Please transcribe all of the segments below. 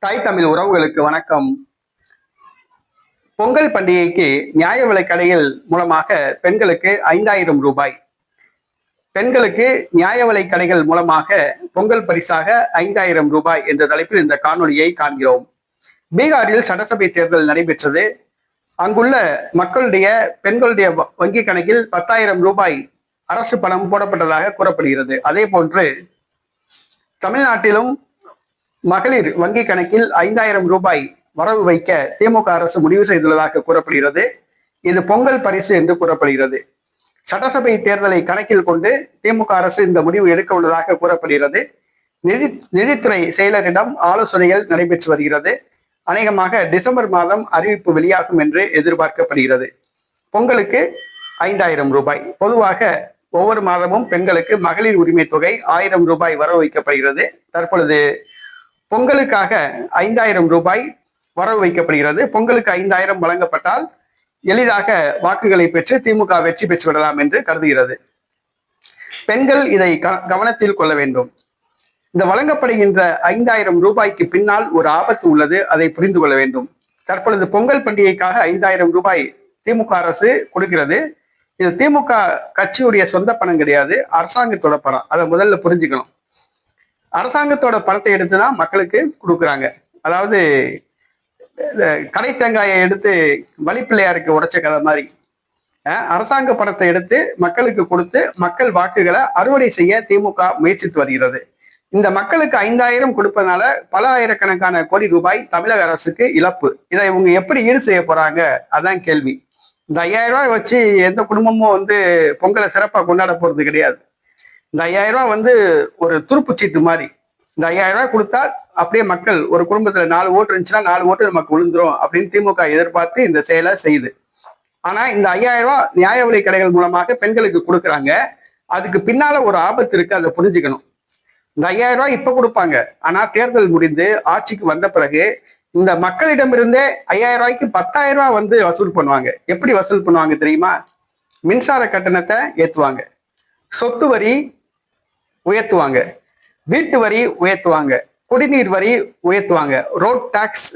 தாய் தமிழ் உறவுகளுக்கு வணக்கம். பொங்கல் பண்டிகைக்கு நியாய விலை கடைகள் மூலமாக பெண்களுக்கு ஐந்தாயிரம் ரூபாய். பெண்களுக்கு நியாய விலை கடைகள் மூலமாக பொங்கல் பரிசாக ஐந்தாயிரம் ரூபாய் என்ற தலைப்பில் இந்த காணொலியை காண்கிறோம். பீகாரில் சட்டசபை தேர்தல் நடைபெற்றது. அங்குள்ள மக்களுடைய பெண்களுடைய வ- வங்கி கணக்கில் பத்தாயிரம் ரூபாய் அரசு பணம் போடப்பட்டதாக கூறப்படுகிறது. அதே போன்று தமிழ்நாட்டிலும் மகளிர் வங்கி கணக்கில் ஐந்தாயிரம் ரூபாய் வரவு வைக்க திமுக அரசு முடிவு செய்துள்ளதாக கூறப்படுகிறது. இது பொங்கல் பரிசு என்று கூறப்படுகிறது. சட்டசபை தேர்தலை கணக்கில் கொண்டு திமுக அரசு இந்த முடிவு எடுக்க உள்ளதாக கூறப்படுகிறது. நிதி நிதித்துறை செயலரிடம் ஆலோசனைகள் நடைபெற்று வருகிறது. அநேகமாக டிசம்பர் மாதம் அறிவிப்பு வெளியாகும் என்று எதிர்பார்க்கப்படுகிறது. பொங்கலுக்கு ஐந்தாயிரம் ரூபாய். பொதுவாக ஒவ்வொரு மாதமும் பெண்களுக்கு மகளிர் உரிமை தொகை ஆயிரம் ரூபாய் வரவு வைக்கப்படுகிறது. தற்பொழுது பொங்கலுக்காக ஐந்தாயிரம் ரூபாய் வரவு வைக்கப்படுகிறது. பொங்கலுக்கு ஐந்தாயிரம் வழங்கப்பட்டால் எளிதாக வாக்குகளை பெற்று திமுக வெற்றி பெற்று விடலாம் என்று கருதுகிறது. பெண்கள் இதை க- கவனத்தில் கொள்ள வேண்டும். இந்த வழங்கப்படுகின்ற ஐந்தாயிரம் ரூபாய்க்கு பின்னால் ஒரு ஆபத்து உள்ளது அதை புரிந்து கொள்ள வேண்டும். தற்பொழுது பொங்கல் பண்டிகைக்காக ஐந்தாயிரம் ரூபாய் திமுக அரசு கொடுக்கிறது. இது திமுக கட்சியுடைய சொந்த பணம் கிடையாது அரசாங்கத்தோட பணம். அதை முதல்ல புரிஞ்சுக்கணும். அரசாங்கத்தோட பணத்தை எடுத்து தான் மக்களுக்கு கொடுக்குறாங்க. அதாவது இந்த கடை தேங்காயை எடுத்து வழிப்பிள்ளையாருக்கு உடைச்ச கதை மாதிரி. அரசாங்க பணத்தை எடுத்து மக்களுக்கு கொடுத்து மக்கள் வாக்குகளை அறுவடை செய்ய திமுக முயற்சித்து வருகிறது. இந்த மக்களுக்கு ஐந்தாயிரம் கொடுப்பதனால பல ஆயிரக்கணக்கான கோடி ரூபாய் தமிழக அரசுக்கு இழப்பு. இதை இவங்க எப்படி ஈடு செய்ய போறாங்க? அதான் கேள்வி. இந்த ஐயாயிரம் ரூபாய் வச்சு எந்த குடும்பமும் வந்து பொங்கலை சிறப்பாக கொண்டாட போறது கிடையாது. இந்த ஐயாயிரம் ரூபாய் வந்து ஒரு துருப்பு சீட்டு மாதிரி. இந்த ஐயாயிரம் ரூபாய் கொடுத்தா அப்படியே மக்கள் ஒரு குடும்பத்துல நாலு ஓட்டு இருந்துச்சுன்னா நாலு ஓட்டு நமக்கு விழுந்துரும் அப்படின்னு திமுக எதிர்பார்த்து இந்த செயலை செய்யுது. ஆனா இந்த ஐயாயிரம் ரூபாய் நியாய விலை கடைகள் மூலமாக பெண்களுக்கு கொடுக்குறாங்க. அதுக்கு பின்னால ஒரு ஆபத்து இருக்கு அதை புரிஞ்சுக்கணும். இந்த ஐயாயிரம் ரூபாய் இப்ப கொடுப்பாங்க. ஆனா தேர்தல் முடிந்து ஆட்சிக்கு வந்த பிறகு இந்த மக்களிடமிருந்தே ஐயாயிரம் ரூபாய்க்கு பத்தாயிரம் ரூபாய் வந்து வசூல் பண்ணுவாங்க. எப்படி வசூல் பண்ணுவாங்க தெரியுமா? மின்சார கட்டணத்தை ஏற்றுவாங்க சொத்து வரி உயர்த்துவாங்க. வீட்டு வரி உயர்த்துவாங்க. குடிநீர் வரி உயர்த்துவாங்க. Road tax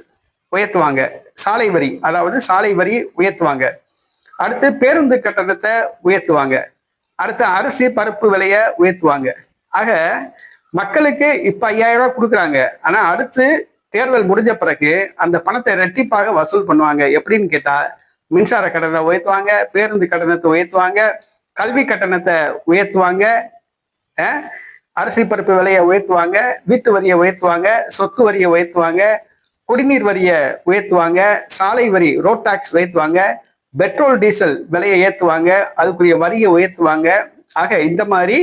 உயர்த்துவாங்க. சாலை வரி அதாவது சாலை வரி உயர்த்துவாங்க. அடுத்து பேருந்து கட்டணத்தை உயர்த்துவாங்க. அடுத்து அரிசி பருப்பு விலைய உயர்த்துவாங்க. ஆக மக்களுக்கு இப்ப ஐயாயிரம் ரூபாய் கொடுக்குறாங்க. ஆனா அடுத்து தேர்தல் முடிஞ்ச பிறகு அந்த பணத்தை ரெட்டிப்பாக வசூல் பண்ணுவாங்க. எப்படின்னு கேட்டா மின்சார கடனை உயர்த்துவாங்க பேருந்து கட்டணத்தை உயர்த்துவாங்க கல்வி கட்டணத்தை உயர்த்துவாங்க அரிசி பருப்பு விலையை உயர்த்துவாங்க வீட்டு வரியை உயர்த்துவாங்க சொத்து வரியை உயர்த்துவாங்க குடிநீர் வரியை உயர்த்துவாங்க சாலை வரி ரோட் டாக்ஸ் உயர்த்துவாங்க பெட்ரோல் டீசல் விலையை ஏற்றுவாங்க அதுக்குரிய வரியை உயர்த்துவாங்க. ஆக இந்த மாதிரி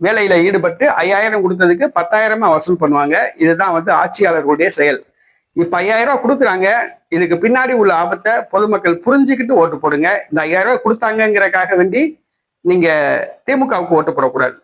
வேலையில ஈடுபட்டு ஐயாயிரம் கொடுத்ததுக்கு பத்தாயிரமா வசூல் பண்ணுவாங்க. இதுதான் வந்து ஆட்சியாளர்களுடைய செயல். இப்ப ஐயாயிரம் ரூபாய் கொடுக்குறாங்க. இதுக்கு பின்னாடி உள்ள ஆபத்தை பொதுமக்கள் புரிஞ்சுக்கிட்டு ஓட்டு போடுங்க. இந்த ஐயாயிரம் ரூபாய் கொடுத்தாங்கிறக்காக வேண்டி நீங்க திமுகவுக்கு ஓட்டு போடக்கூடாது.